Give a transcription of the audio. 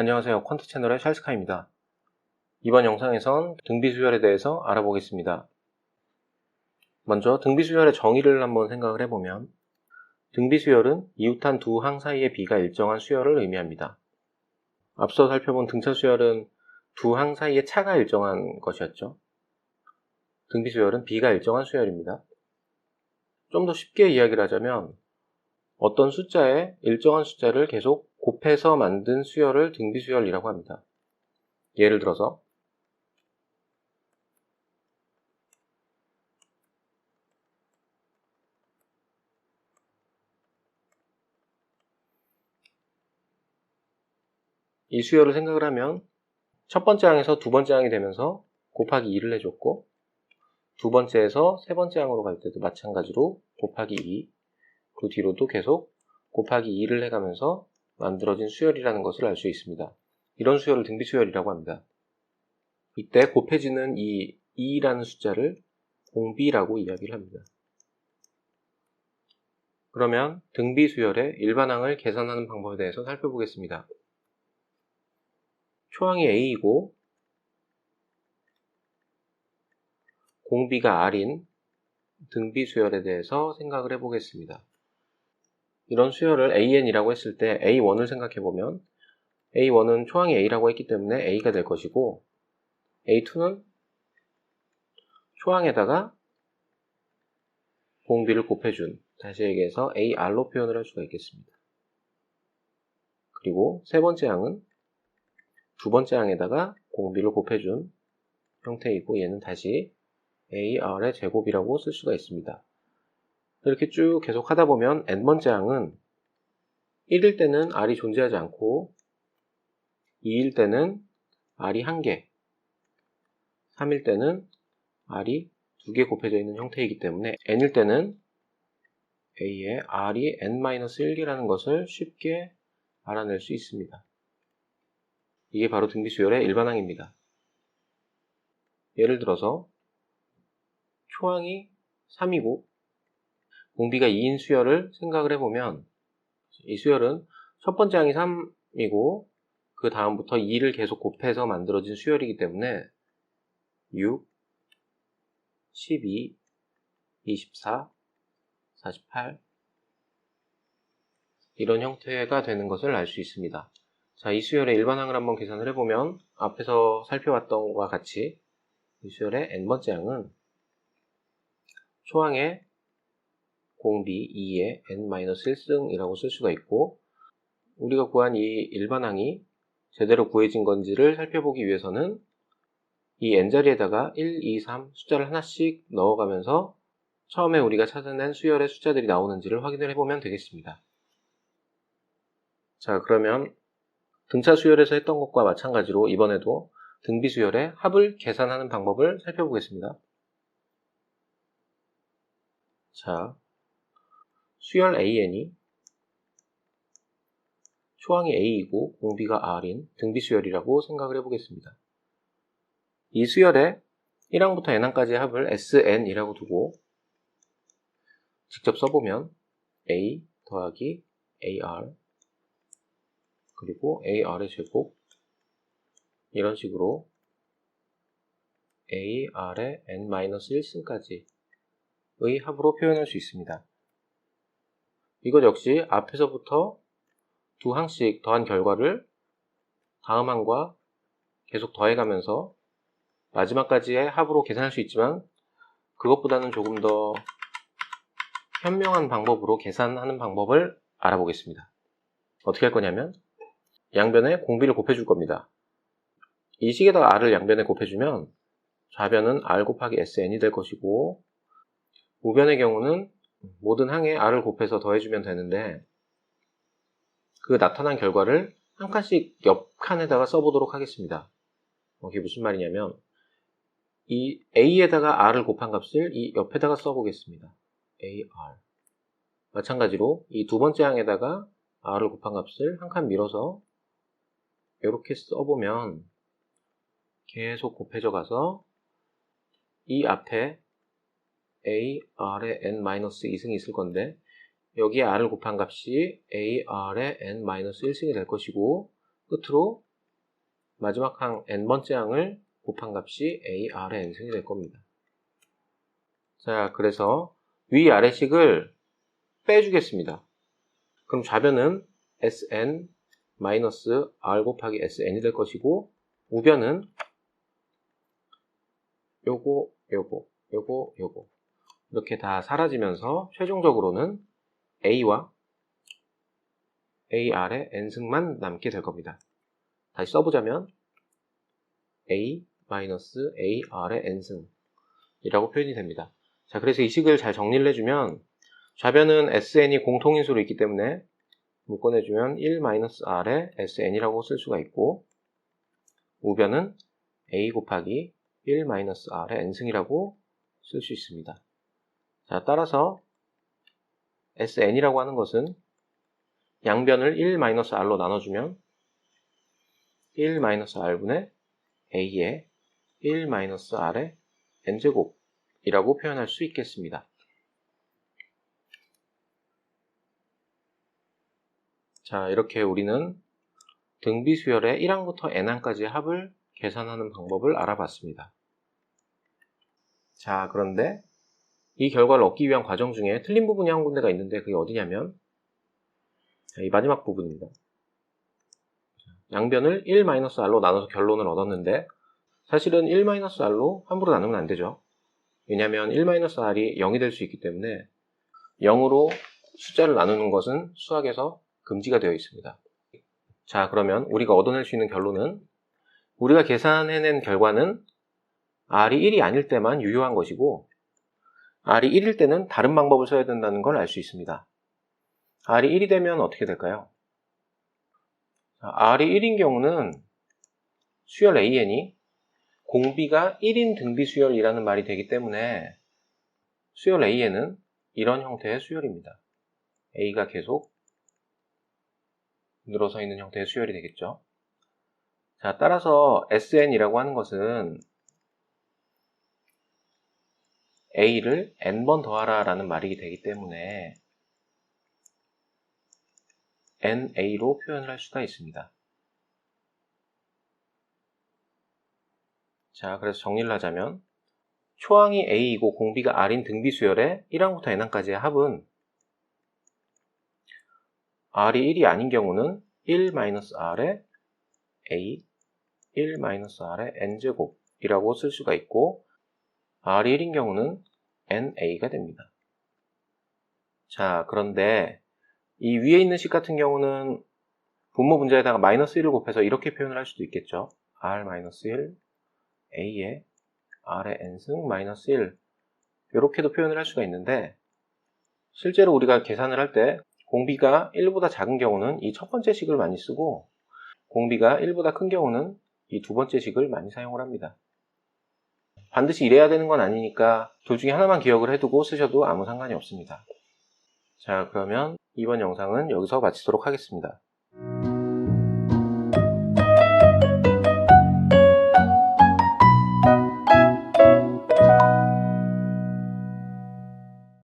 안녕하세요. 퀀트 채널의 샬스카입니다. 이번 영상에선 등비수열에 대해서 알아보겠습니다. 먼저 등비수열의 정의를 한번 생각을 해보면 등비수열은 이웃한 두 항 사이의 비가 일정한 수열을 의미합니다. 앞서 살펴본 등차수열은 두 항 사이의 차가 일정한 것이었죠. 등비수열은 비가 일정한 수열입니다. 좀 더 쉽게 이야기를 하자면 어떤 숫자에 일정한 숫자를 계속 곱해서 만든 수열을 등비수열이라고 합니다. 예를 들어서 이 수열을 생각을 하면 첫 번째 항에서 두 번째 항이 되면서 곱하기 2를 해줬고 두 번째에서 세 번째 항으로 갈 때도 마찬가지로 곱하기 2, 그 뒤로도 계속 곱하기 2를 해가면서 만들어진 수열이라는 것을 알 수 있습니다. 이런 수열을 등비 수열이라고 합니다. 이때 곱해지는 이 2라는 숫자를 공비라고 이야기를 합니다. 그러면 등비 수열의 일반항을 계산하는 방법에 대해서 살펴보겠습니다. 초항이 A이고 공비가 R인 등비 수열에 대해서 생각을 해보겠습니다. 이런 수열을 AN이라고 했을 때 A1을 생각해보면 A1은 초항이 A라고 했기 때문에 A가 될 것이고 A2는 초항에다가 공비를 곱해준 다시 얘기해서 AR로 표현을 할 수가 있겠습니다. 그리고 세 번째 항은 두 번째 항에다가 공비를 곱해준 형태이고 얘는 다시 AR의 제곱이라고 쓸 수가 있습니다. 이렇게 쭉 계속 하다 보면 n번째 항은 1일 때는 r이 존재하지 않고 2일 때는 r이 1개 3일 때는 r이 2개 곱해져 있는 형태이기 때문에 n일 때는 a의 r이 n-1개라는 것을 쉽게 알아낼 수 있습니다. 이게 바로 등비수열의 일반항입니다. 예를 들어서 초항이 3이고 공비가 2인 수열을 생각을 해보면 이 수열은 첫 번째 항이 3이고 그 다음부터 2를 계속 곱해서 만들어진 수열이기 때문에 6, 12, 24, 48 이런 형태가 되는 것을 알 수 있습니다. 자, 이 수열의 일반항을 한번 계산을 해보면 앞에서 살펴봤던 것과 같이 이 수열의 n번째 항은 초항의 공비 2의 n-1승이라고 쓸 수가 있고 우리가 구한 이 일반항이 제대로 구해진 건지를 살펴보기 위해서는 이 n자리에다가 1, 2, 3 숫자를 하나씩 넣어가면서 처음에 우리가 찾아낸 수열의 숫자들이 나오는지를 확인을 해보면 되겠습니다. 자 그러면 등차 수열에서 했던 것과 마찬가지로 이번에도 등비 수열의 합을 계산하는 방법을 살펴보겠습니다. 자, 수열 AN이 초항이 A이고 공비가 R인 등비수열이라고 생각을 해보겠습니다. 이 수열에 1항부터 n항까지의 합을 SN이라고 두고 직접 써보면 A 더하기 AR 그리고 AR의 제곱 이런 식으로 AR의 n-1승까지의 합으로 표현할 수 있습니다. 이것 역시 앞에서부터 두 항씩 더한 결과를 다음 항과 계속 더해가면서 마지막까지의 합으로 계산할 수 있지만 그것보다는 조금 더 현명한 방법으로 계산하는 방법을 알아보겠습니다. 어떻게 할 거냐면 양변에 공비를 곱해줄 겁니다. 이 식에다가 r을 양변에 곱해주면 좌변은 r 곱하기 sn이 될 것이고 우변의 경우는 모든 항에 r을 곱해서 더해주면 되는데 그 나타난 결과를 한 칸씩 옆 칸에다가 써보도록 하겠습니다. 이게 무슨 말이냐면 이 a에다가 r을 곱한 값을 이 옆에다가 써보겠습니다. ar 마찬가지로 이 두 번째 항에다가 r을 곱한 값을 한 칸 밀어서 이렇게 써보면 계속 곱해져 가서 이 앞에 a, r의 n-2승이 있을 건데 여기에 r을 곱한 값이 a, r의 n-1승이 될 것이고 끝으로 마지막 항 n번째 항을 곱한 값이 ar의 n승이 될 겁니다. 자, 그래서 위 아래식을 빼주겠습니다. 그럼 좌변은 sn 마이너스 r 곱하기 sn이 될 것이고 우변은 요거, 요거, 요거, 요거 이렇게 다 사라지면서 최종적으로는 a와 ar의 n승만 남게 될 겁니다. 다시 써보자면 a 마이너스 ar의 n승이라고 표현이 됩니다. 자, 그래서 이 식을 잘 정리를 해주면 좌변은 sn이 공통인수로 있기 때문에 묶어내주면 1-r의 sn이라고 쓸 수가 있고 우변은 a 곱하기 1-r의 n승이라고 쓸 수 있습니다. 자, 따라서 sn이라고 하는 것은 양변을 1-r로 나눠주면 1-r분의 a의 1-r의 n제곱이라고 표현할 수 있겠습니다. 자, 이렇게 우리는 등비수열의 1항부터 n항까지의 합을 계산하는 방법을 알아봤습니다. 자, 그런데 이 결과를 얻기 위한 과정 중에 틀린 부분이 한 군데가 있는데 그게 어디냐면 자, 이 마지막 부분입니다. 양변을 1-r로 나눠서 결론을 얻었는데 사실은 1-r로 함부로 나누면 안 되죠. 왜냐하면 1-r이 0이 될 수 있기 때문에 0으로 숫자를 나누는 것은 수학에서 금지가 되어 있습니다. 자, 그러면 우리가 얻어낼 수 있는 결론은 우리가 계산해낸 결과는 R이 1이 아닐 때만 유효한 것이고 R이 1일 때는 다른 방법을 써야 된다는 걸 알 수 있습니다. R이 1이 되면 어떻게 될까요? R이 1인 경우는 수열 AN이 공비가 1인 등비 수열이라는 말이 되기 때문에 수열 AN은 이런 형태의 수열입니다. A가 계속 늘어서 있는 형태의 수열이 되겠죠. 자, 따라서 SN이라고 하는 것은 A를 N번 더하라 라는 말이 되기 때문에 NA로 표현을 할 수가 있습니다. 자, 그래서 정리를 하자면 초항이 A이고 공비가 R인 등비수열의 1항부터 N항까지의 합은 R이 1이 아닌 경우는 1-R의 A, 1-R의 N제곱이라고 쓸 수가 있고 R이 1인 경우는 NA가 됩니다. 자, 그런데 이 위에 있는 식 같은 경우는 분모 분자에다가 마이너스 1을 곱해서 이렇게 표현을 할 수도 있겠죠. R-1, A의 R의 N승 마이너스 1 이렇게도 표현을 할 수가 있는데 실제로 우리가 계산을 할 때 공비가 1보다 작은 경우는 이 첫 번째 식을 많이 쓰고 공비가 1보다 큰 경우는 이 두 번째 식을 많이 사용을 합니다. 반드시 이래야 되는 건 아니니까 둘 중에 하나만 기억을 해두고 쓰셔도 아무 상관이 없습니다. 자, 그러면 이번 영상은 여기서 마치도록 하겠습니다.